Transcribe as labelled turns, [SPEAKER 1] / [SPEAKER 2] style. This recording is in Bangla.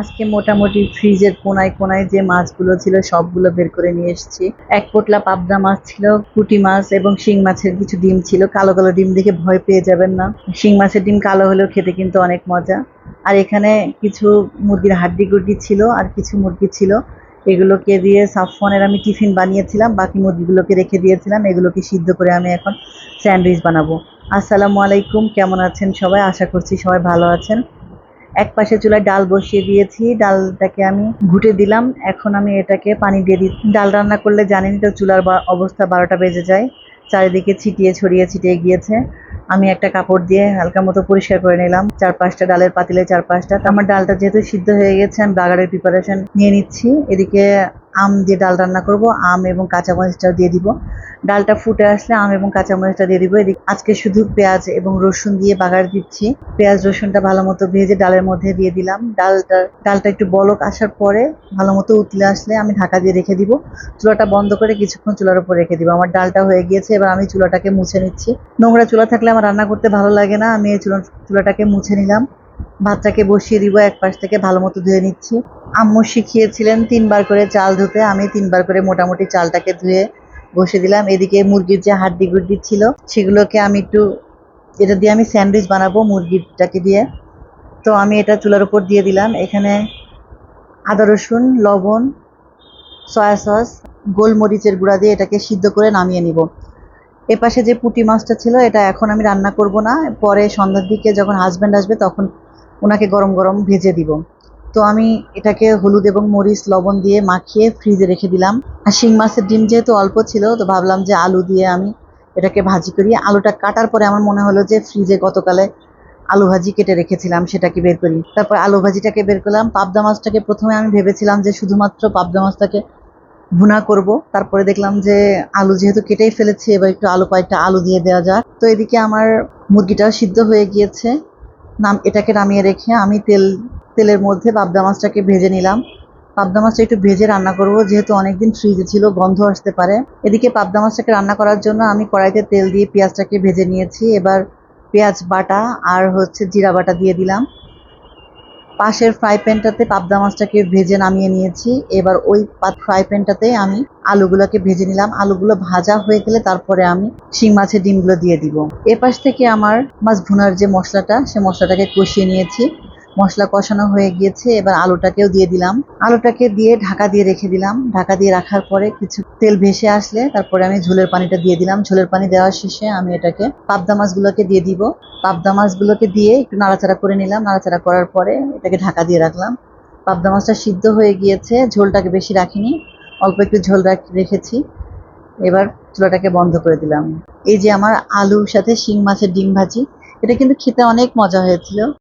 [SPEAKER 1] আজকে মোটামুটি ফ্রিজের কোনায় কোনায় যে মাছগুলো ছিল সবগুলো বের করে নিয়ে এসেছি। এক পোটলা পাবদা মাছ ছিল পুঁটি মাছ এবং শিং মাছের কিছু ডিম ছিল। কালো কালো ডিম দেখে ভয় পেয়ে যাবেন না। শিং মাছের ডিম কালো হলেও খেতে কিন্তু অনেক মজা। আর এখানে কিছু মুরগির হাড্ডি গুড্ডি ছিল আর কিছু মুরগি ছিল। এগুলোকে দিয়ে সাফওয়ানের আমি টিফিন বানিয়েছিলাম, বাকি মুরগিগুলোকে রেখে দিয়েছিলাম। এগুলোকে সিদ্ধ করে আমি এখন স্যান্ডউইচ বানাবো। আসসালামু আলাইকুম, কেমন আছেন সবাই? আশা করছি সবাই ভালো আছেন। এক পাশে চুলায় ডাল বসিয়ে দিয়েছি, ডালটাকে আমি ঘুটে দিলাম। এখন আমি এটাকে পানি দিয়ে দিই। ডাল রান্না করলে জানেনি তো চুলার অবস্থা বারোটা বেজে যায়। চারিদিকে ছিটিয়ে ছড়িয়ে ছিটিয়ে গিয়েছে। আমি একটা কাপড় দিয়ে হালকা মতো পরিষ্কার করে নিলাম। চার পাঁচটা ডালের পাতিলে চার পাঁচটা আমার ডালটা যেহেতু সিদ্ধ হয়ে গেছে, আমি বাগারের প্রিপারেশন নিয়ে নিচ্ছি। এদিকে আম দিয়ে ডাল রান্না করব, আম এবং কাঁচামরিচটাও দিয়ে দিব। ডালটা ফুটে আসলে আম এবং কাঁচামরিচটা দিয়ে দিব। এদিকে আজকে শুধু পেঁয়াজ এবং রসুন দিয়ে বাগার দিচ্ছি। পেঁয়াজ, রসুনটা ভালো মতো ভেজে ডালের মধ্যে দিয়ে দিলাম। ডালটা ডালটা একটু বলক আসার পরে ভালো মতো উতলে আসলে আমি ঢাকা দিয়ে রেখে দিব। চুলাটা বন্ধ করে কিছুক্ষণ চুলার উপর রেখে দিব। আমার ডালটা হয়ে গিয়েছে, এবার আমি চুলাটাকে মুছে নিচ্ছি। নোংরা চুলা থাকলে আমার রান্না করতে ভালো লাগে না। আমি এই চুলা, চুলাটাকে মুছে নিলাম। ভাতটাকে বসিয়ে দিব এক পাশ থেকে ভালো মতো ধুয়ে নিচ্ছি। আম্মু শিখিয়েছিলেন তিনবার করে চাল ধুতে। আমি তিনবার করে মোটামুটি চালটাকে ধুয়ে বসে দিলাম। এদিকে মুরগির যে হাড্ডি গুড্ডি ছিল, সেগুলোকে আমি একটু, এটা দিয়ে আমি স্যান্ডউইচ বানাবো মুরগিটাকে দিয়ে। তো আমি এটা চুলার উপর দিয়ে দিলাম। এখানে আদা রসুন, লবণ, সয়া সস, গোলমরিচের গুঁড়া দিয়ে এটাকে সিদ্ধ করে নামিয়ে নিব। এ পাশে যে পুঁটি মাছটা ছিল, এটা এখন আমি রান্না করব না। পরে সন্ধ্যার দিকে যখন হাজব্যান্ড আসবে, তখন ওনাকে গরম গরম ভেজে দিব। তো আমি এটাকে হলুদ এবং মরিচ, লবণ দিয়ে মাখিয়ে ফ্রিজে রেখে দিলাম। আর শিং মাছের ডিম যেহেতু অল্প ছিল, তো ভাবলাম যে আলু দিয়ে আমি এটাকে ভাজি করি। আলুটা কাটার পরে আমার মনে হলো যে ফ্রিজে গতকালে আলু ভাজি কেটে রেখেছিলাম, সেটাকে বের করি। তারপর আলু ভাজিটাকে বের করলাম। পাবদা মাছটাকে প্রথমে আমি ভেবেছিলাম যে শুধুমাত্র পাবদা মাছটাকে ভুনা করব। তারপরে দেখলাম যে আলু যেহেতু কেটেই ফেলেছি, এবার একটু আলু কয়েকটা আলু দিয়ে দেওয়া যাক। তো এদিকে আমার মুরগিটাও সিদ্ধ হয়ে গিয়েছে। নাম এটাকে নামিয়ে রেখে আমি তেল তেলের মধ্যে পাবদা মাছটাকে ভেজে নিলাম। পাবদা মাছটা একটু ভেজে রান্না করব, যেহেতু অনেকদিন ফ্রিজে ছিল, গন্ধ আসতে পারে। এদিকে পাবদা মাছটাকে রান্না করার জন্য আমি কড়াইতে তেল দিয়ে পেঁয়াজটাকে ভেজে নিয়েছি। এবার পেঁয়াজ বাটা আর হচ্ছে জিরা বাটা দিয়ে দিলাম। পাশের ফ্রাই প্যানটাতে পাবদা মাছটাকে ভেজে নামিয়ে নিয়েছি। এবার ওই ফ্রাই প্যানটাতে আমি আলুগুলোকে ভেজে নিলাম। আলুগুলো ভাজা হয়ে গেলে তারপরে আমি শিং মাছের ডিমগুলো দিয়ে দিব। পাশ থেকে আমার মাছ ভুনার যে মশলাটা, সে মশলাটাকে কষিয়ে নিয়েছি। মশলা কষানো হয়ে গিয়েছে, এবার আলুটাকেও দিয়ে দিলাম। আলুটাকে দিয়ে ঢাকা দিয়ে রেখে দিলাম। ঢাকা দিয়ে রাখার পরে কিছু তেল ভেসে আসলে তারপরে আমি ঝোলের পানিটা দিয়ে দিলাম। ঝোলের পানি দেওয়ার শেষে আমি এটাকে পাবদা মাছগুলোকে দিয়ে দিব। পাবদা মাছগুলোকে দিয়ে একটু নাড়াচাড়া করে নিলাম। নাড়াচাড়া করার পরে এটাকে ঢাকা দিয়ে রাখলাম। পাবদা মাছটা সিদ্ধ হয়ে গিয়েছে। ঝোলটাকে বেশি রাখিনি, অল্প একটু ঝোল রাখ- রেখেছি। এবার চুলাটাকে বন্ধ করে দিলাম। এই যে আমার আলুর সাথে শিং মাছের ডিম ভাজি, এটা কিন্তু খেতে অনেক মজা হয়েছিল।